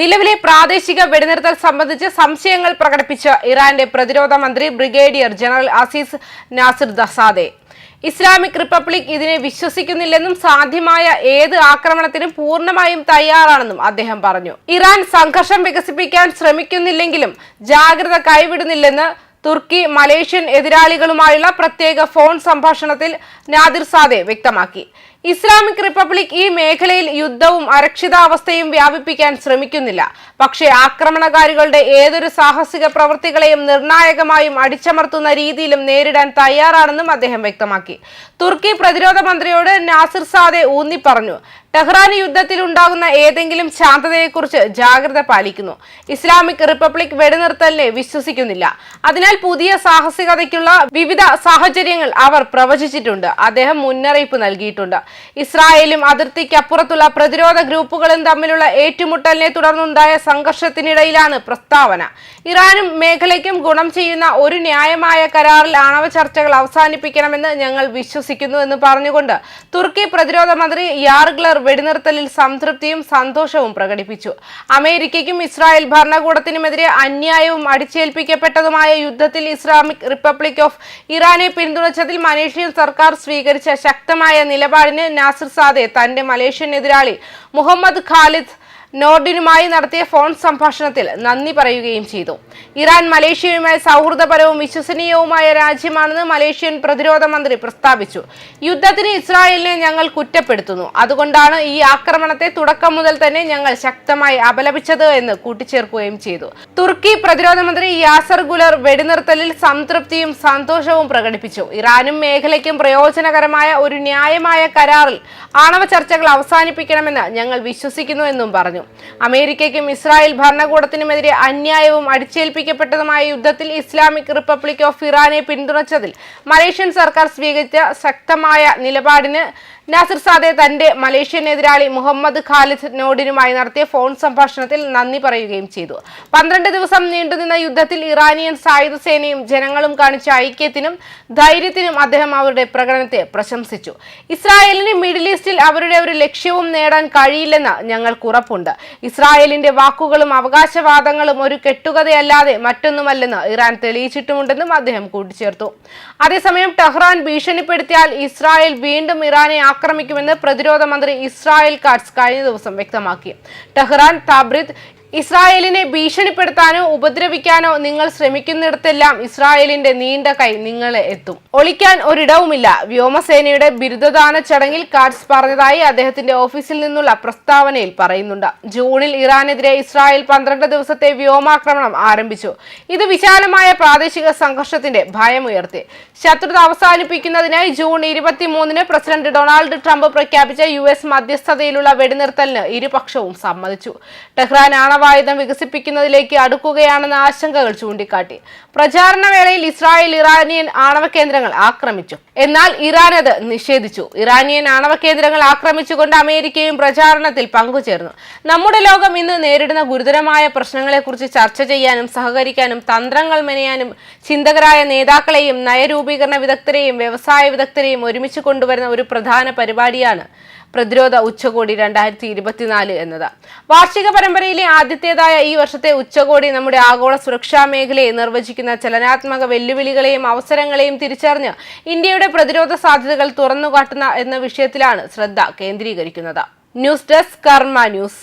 നിലവിലെ പ്രാദേശിക വെടിനിർത്തൽ സംബന്ധിച്ച് സംശയങ്ങൾ പ്രകടിപ്പിച്ച ഇറാന്റെ പ്രതിരോധ മന്ത്രി brigadier general Aziz Nasirzadeh. Islamic Republic ഇതിനെ വിശ്വസിക്കുന്നില്ലെന്നും സാധ്യമായ ഏത് ആക്രമണത്തിനും പൂർണമായും തയ്യാറാണെന്നും അദ്ദേഹം പറഞ്ഞു. ഇറാൻ സംഘർഷം വികസിപ്പിക്കാൻ ശ്രമിക്കുന്നില്ലെങ്കിലും ജാഗ്രത കൈവിടുന്നില്ലെന്ന് തുർക്കി മലേഷ്യൻ എതിരാളികളുമായുള്ള പ്രത്യേക ഫോൺ സംഭാഷണത്തിൽ നാദിർ സാദെ വ്യക്തമാക്കി. ഇസ്ലാമിക് റിപ്പബ്ലിക് ഈ മേഖലയിൽ യുദ്ധവും അരക്ഷിതാവസ്ഥയും വ്യാപിപ്പിക്കാൻ ശ്രമിക്കുന്നില്ല. പക്ഷേ ആക്രമണകാരികളുടെ ഏതൊരു സാഹസിക പ്രവൃത്തികളെയും നിർണായകമായും അടിച്ചമർത്തുന്ന രീതിയിലും നേരിടാൻ തയ്യാറാണെന്നും അദ്ദേഹം വ്യക്തമാക്കി. തുർക്കി പ്രതിരോധ മന്ത്രിയോട് നാസിർ സാദെ ഊന്നി പറഞ്ഞു ടെഹ്റാൻ യുദ്ധത്തിൽ ഉണ്ടാകുന്ന ഏതെങ്കിലും ശാന്തതയെക്കുറിച്ച് ജാഗ്രത പാലിക്കുന്നു. ഇസ്ലാമിക് റിപ്പബ്ലിക് വെടിനിർത്തലിനെ വിശ്വസിക്കുന്നില്ല. അതിനാൽ പുതിയ സാഹസികതയ്ക്കുള്ള വിവിധ സാഹചര്യങ്ങൾ അവർ പ്രവചിച്ചിട്ടുണ്ട്. അദ്ദേഹം മുന്നറിയിപ്പ് നൽകിയിട്ടുണ്ട്. ഇസ്രായേലും അതിർത്തിക്കപ്പുറത്തുള്ള പ്രതിരോധ ഗ്രൂപ്പുകളും തമ്മിലുള്ള ഏറ്റുമുട്ടലിനെ തുടർന്നുണ്ടായ സംഘർഷത്തിനിടയിലാണ് പ്രസ്താവന. ഇറാനും മേഖലയ്ക്കും ഗുണം ചെയ്യുന്ന ഒരു ന്യായമായ കരാറിൽ ആണവ ചർച്ചകൾ അവസാനിപ്പിക്കണമെന്ന് ഞങ്ങൾ വിശ്വസിക്കുന്നു എന്ന് പറഞ്ഞുകൊണ്ട് തുർക്കി പ്രതിരോധ മന്ത്രി യാർഗ്ലർ വെടിനിർത്തലിൽ സംതൃപ്തിയും സന്തോഷവും പ്രകടിപ്പിച്ചു. അമേരിക്കയ്ക്കും ഇസ്രായേൽ ഭരണകൂടത്തിനുമെതിരെ അന്യായവും അടിച്ചേൽപ്പിക്കപ്പെട്ടതുമായ യുദ്ധത്തിൽ ഇസ്ലാമിക് റിപ്പബ്ലിക് ഓഫ് ഇറാനെ പിന്തുണച്ചതിൽ മലേഷ്യൻ സർക്കാർ സ്വീകരിച്ച ശക്തമായ നിലപാടിന് നാസിർ സാദെ തന്റെ മലേഷ്യൻ എതിരാളി മുഹമ്മദ് ഖാലിദ് നോർഡിനുമായി നടത്തിയ ഫോൺ സംഭാഷണത്തിൽ നന്ദി പറയുകയും ചെയ്തു. ഇറാൻ മലേഷ്യയുമായി സൗഹൃദപരവും വിശ്വസനീയവുമായ രാജ്യമാണെന്ന് മലേഷ്യൻ പ്രതിരോധ മന്ത്രി പ്രസ്താവിച്ചു. യുദ്ധത്തിന് ഇസ്രായേലിനെ ഞങ്ങൾ കുറ്റപ്പെടുത്തുന്നു. അതുകൊണ്ടാണ് ഈ ആക്രമണത്തെ തുടക്കം മുതൽ തന്നെ ഞങ്ങൾ ശക്തമായി അപലപിച്ചത് എന്ന് കൂട്ടിച്ചേർക്കുകയും ചെയ്തു. തുർക്കി പ്രതിരോധ മന്ത്രി യാസർ ഗുലർ വെടിനിർത്തലിൽ സംതൃപ്തിയും സന്തോഷവും പ്രകടിപ്പിച്ചു. ഇറാനും മേഖലയ്ക്കും പ്രയോജനകരമായ ഒരു ന്യായമായ കരാറിൽ ആണവ ചർച്ചകൾ അവസാനിപ്പിക്കണമെന്ന് ഞങ്ങൾ വിശ്വസിക്കുന്നു എന്നും പറഞ്ഞു. അമേരിക്കയ്ക്കും ഇസ്രായേൽ ഭരണകൂടത്തിനുമെതിരെ അന്യായവും അടിച്ചേൽപ്പിക്കപ്പെട്ടതുമായ യുദ്ധത്തിൽ ഇസ്ലാമിക് റിപ്പബ്ലിക് ഓഫ് ഇറാനെ പിന്തുണച്ചതിൽ മലേഷ്യൻ സർക്കാർ സ്വീകരിച്ച ശക്തമായ നിലപാടിന് നാസിർ സാദെ തന്റെ മലേഷ്യൻ എതിരാളി മുഹമ്മദ് ഖാലിദ് നോഡിനുമായി നടത്തിയ ഫോൺ സംഭാഷണത്തിൽ നന്ദി പറയുകയും ചെയ്തു. പന്ത്രണ്ട് ദിവസം നീണ്ടുനിന്ന യുദ്ധത്തിൽ ഇറാനിയൻ സായുധ സേനയും ജനങ്ങളും കാണിച്ച ഐക്യത്തിനും ധൈര്യത്തിനും അദ്ദേഹം അവരുടെ പ്രകടനത്തെ പ്രശംസിച്ചു. ഇസ്രായേലിന് മിഡിൽ ഈസ്റ്റിൽ അവരുടെ ഒരു ലക്ഷ്യവും നേടാൻ കഴിയില്ലെന്ന് ഞങ്ങൾക്ക് ഉറപ്പുണ്ട്. ഇസ്രായേലിന്റെ വാക്കുകളും അവകാശവാദങ്ങളും ഒരു കെട്ടുകഥയല്ലാതെ മറ്റൊന്നുമല്ലെന്ന് ഇറാൻ തെളിയിച്ചിട്ടുമുണ്ടെന്നും അദ്ദേഹം കൂട്ടിച്ചേർത്തു. അതേസമയം ടെഹ്റാൻ ഭീഷണിപ്പെടുത്തിയാൽ ഇസ്രായേൽ വീണ്ടും ഇറാനെ ആക്രമിക്കുമെന്ന് പ്രതിരോധ മന്ത്രി ഇസ്രായേൽ കാട്സ് കഴിഞ്ഞ ദിവസം വ്യക്തമാക്കി. ടെഹ്റാൻ താബ്രിദ് ഇസ്രായേലിനെ ഭീഷണിപ്പെടുത്താനോ ഉപദ്രവിക്കാനോ നിങ്ങൾ ശ്രമിക്കുന്നിടത്തെല്ലാം ഇസ്രായേലിന്റെ നീണ്ട കൈ നിങ്ങളെ എത്തും. ഒളിക്കാൻ ഒരിടവുമില്ല. വ്യോമസേനയുടെ ബിരുദദാന ചടങ്ങിൽ കാട്സ് പറഞ്ഞതായി അദ്ദേഹത്തിന്റെ ഓഫീസിൽ നിന്നുള്ള പ്രസ്താവനയിൽ പറയുന്നുണ്ട്. ജൂണിൽ ഇറാനെതിരെ ഇസ്രായേൽ പന്ത്രണ്ട് ദിവസത്തെ വ്യോമാക്രമണം ആരംഭിച്ചു. ഇത് വിശാലമായ പ്രാദേശിക സംഘർഷത്തിന്റെ ഭയമുയർത്തി. ശത്രുത അവസാനിപ്പിക്കുന്നതിനായി ജൂൺ ഇരുപത്തിമൂന്നിന് പ്രസിഡന്റ് ഡൊണാൾഡ് ട്രംപ് പ്രഖ്യാപിച്ച യു എസ് മധ്യസ്ഥതയിലുള്ള വെടിനിർത്തലിന് ഇരുപക്ഷവും സമ്മതിച്ചു. ടെഹ്റാൻ ആണവായുധം വികസിപ്പിക്കുന്നതിലേക്ക് അടുക്കുകയാണെന്ന ആശങ്കകൾ ചൂണ്ടിക്കാട്ടി. പ്രചാരണ വേളയിൽ ഇസ്രായേൽ ഇറാനിയൻ ആണവ കേന്ദ്രങ്ങൾ ആക്രമിച്ചു. എന്നാൽ ഇറാൻ അത് നിഷേധിച്ചു. ഇറാനിയൻ ആണവ കേന്ദ്രങ്ങൾ ആക്രമിച്ചുകൊണ്ട് അമേരിക്കയും പ്രചാരണത്തിൽ പങ്കുചേർന്നു. നമ്മുടെ ലോകം ഇന്ന് നേരിടുന്ന ഗുരുതരമായ പ്രശ്നങ്ങളെക്കുറിച്ച് ചർച്ച ചെയ്യാനും സഹകരിക്കാനും തന്ത്രങ്ങൾ മെനയാനും ചിന്തകരായ നേതാക്കളെയും നയരൂപീകരണ വിദഗ്ധരെയും വ്യവസായ വിദഗ്ധരെയും ഒരുമിച്ച് കൊണ്ടുവരുന്ന ഒരു പ്രധാന പരിപാടിയാണ് പ്രതിരോധ ഉച്ചകോടി രണ്ടായിരത്തി ഇരുപത്തിനാല് എന്നത്. വാർഷിക പരമ്പരയിലെ ആദ്യത്തേതായ ഈ വർഷത്തെ ഉച്ചകോടി നമ്മുടെ ആഗോള സുരക്ഷാ മേഖലയെ നിർവചിക്കുന്ന ചലനാത്മക വെല്ലുവിളികളെയും അവസരങ്ങളെയും തിരിച്ചറിഞ്ഞ് ഇന്ത്യയുടെ പ്രതിരോധ സാധ്യതകൾ തുറന്നുകാട്ടുന്ന എന്ന വിഷയത്തിലാണ് ശ്രദ്ധ കേന്ദ്രീകരിക്കുന്നത്. News desk Karma news.